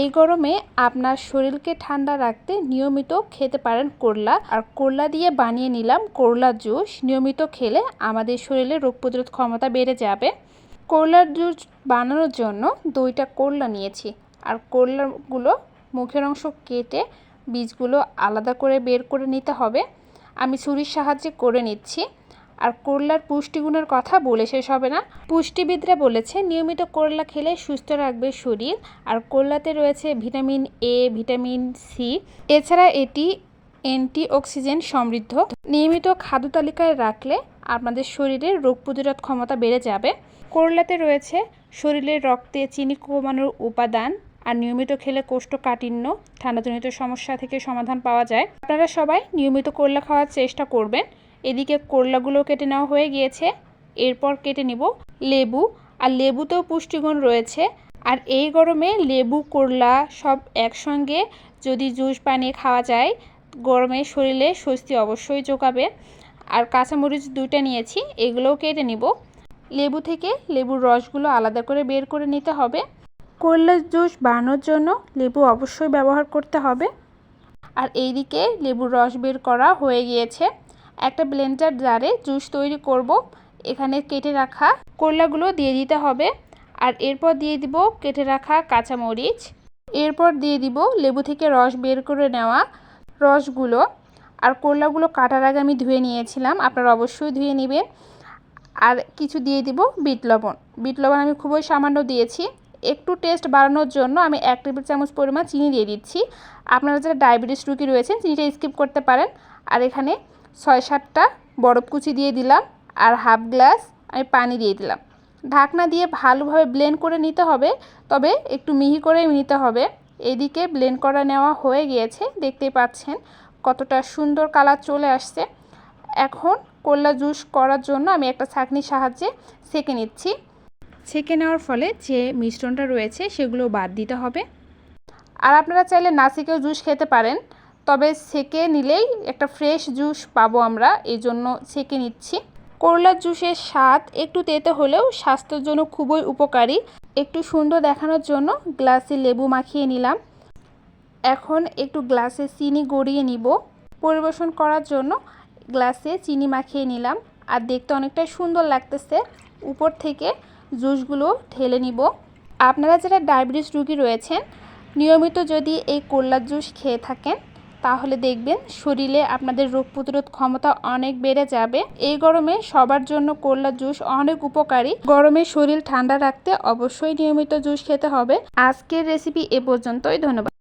এই গরমে আপনার শরীরকে ঠান্ডা রাখতে নিয়মিত খেতে পারেন করলা। আর করলা দিয়ে বানিয়ে নিলাম করলা জুস। নিয়মিত খেলে আমাদের শরীরে রোগ প্রতিরোধ ক্ষমতা বেড়ে যাবে। করলার জুস বানানোর জন্য দুইটা করলা নিয়েছি। আর করলাগুলো মুখের অংশ কেটে বীজগুলো আলাদা করে বের করে নিতে হবে। আমি ছুরির সাহায্যে করে নিচ্ছি। আর করলার পুষ্টিগুণের কথা বলে শেষ হবে না। পুষ্টিবিদরা বলেছে, নিয়মিত করলা খেলে সুস্থ রাখবে শরীর আর করলাতে রয়েছে ভিটামিন এ ভিটামিন সি এছাড়া এটি অ্যান্টি অক্সিজেন্ট সমৃদ্ধ। নিয়মিত খাদ্য তালিকায় রাখলে আপনাদের শরীরের রোগ প্রতিরোধ ক্ষমতা বেড়ে যাবে। করলাতে রয়েছে শরীরের রক্তে চিনি কমানোর উপাদান আর নিয়মিত খেলে কোষ্ঠকাঠিন্য, ঠান্ডাজনিত সমস্যা থেকে সমাধান পাওয়া যায়। আপনারা সবাই নিয়মিত করলা খাওয়ার চেষ্টা করবেন। এদিকে করলাগুলো কেটে নেওয়া হয়ে গিয়েছে। এরপর কেটে নিব লেবু, আর লেবুতেও পুষ্টিগুণ রয়েছে। আর এই গরমে লেবু, করলা সব একসঙ্গে যদি জুস বানিয়ে খাওয়া যায়, গরমে শরীরে স্বস্তি অবশ্যই জোগাবে আর কাঁচামরিচ দুইটা নিয়েছি, এগুলোও কেটে নিব। লেবু থেকে লেবুর রসগুলো আলাদা করে বের করে নিতে হবে। করলা জুস বানানোর জন্য লেবু অবশ্যই ব্যবহার করতে হবে। আর এইদিকে লেবুর রস বের করা হয়ে গিয়েছে। একটা ব্লেন্ডার জারে জুস তৈরি করব। এখানে কেটে রাখা করলাগুলো দিয়ে দিতে হবে। আর এরপর দিয়ে দিব কেটে রাখা কাঁচামরিচ। এরপর দিয়ে দিব লেবু থেকে রস বের করে নেওয়া রসগুলো। আর করলাগুলো কাটার আগে আমি ধুয়ে নিয়েছিলাম, আপনারা অবশ্যই ধুয়ে নেবেন। আর কিছু দিয়ে দিব বিট লবণ। বিট লবণ আমি খুবই সামান্য দিয়েছি। একটু টেস্ট বাড়ানোর জন্য আমি এক টেবিল চামচ পরিমাণ চিনি দিয়ে দিচ্ছি। আপনারা যারা ডায়াবেটিস রুগী রয়েছেন, চিনিটা স্কিপ করতে পারেন। আর এখানে ছয় সাতটা বরফ কুচি দিয়ে দিলাম আর হাফ গ্লাস আমি পানি দিয়ে দিলাম। ঢাকনা দিয়ে ভালোভাবে ব্লেন্ড করে নিতে হবে, তবে একটু মিহি করে নিতে হবে। এদিকে ব্লেন্ড করা নেওয়া হয়ে গিয়েছে দেখতে পাচ্ছেন কতটা সুন্দর কালার চলে আসছে। এখন করলা জুস করার জন্য আমি একটা ছাঁকনির সাহায্যে সেঁকে নিচ্ছি। ছেঁকে নেওয়ার ফলে যে মিশ্রণটা রয়েছে সেগুলো বাদ দিতে হবে। আর আপনারা চাইলে নাসিকেও জুস খেতে পারেন। তবে সেকে নিলেই একটা ফ্রেশ জুস পাবো আমরা, এই জন্য সেকে নিচ্ছি। করলার জুসের স্বাদ একটু তেতে হলেও স্বাস্থ্যের জন্য খুবই উপকারী। একটু সুন্দর দেখানোর জন্য গ্লাসে লেবু মাখিয়ে নিলাম। এখন একটু গ্লাসে চিনি গড়িয়ে নিব। পরিবেশন করার জন্য গ্লাসে চিনি মাখিয়ে নিলাম। আর দেখতে অনেকটাই সুন্দর লাগতেছে। উপর থেকে জুসগুলো ঢেলে নিব। আপনারা যারা ডায়াবেটিস রুগী রয়েছেন, নিয়মিত যদি এই করলার জুস খেয়ে থাকেন তাহলে দেখবেন শরীরে আপনাদের রোগ প্রতিরোধ ক্ষমতা অনেক বেড়ে যাবে। এই গরমে সবার জন্য করলা জুস অনেক উপকারী। গরমে শরীর ঠান্ডা রাখতে অবশ্যই নিয়মিত জুস খেতে হবে। আজকের রেসিপি এ পর্যন্তই, ধন্যবাদ।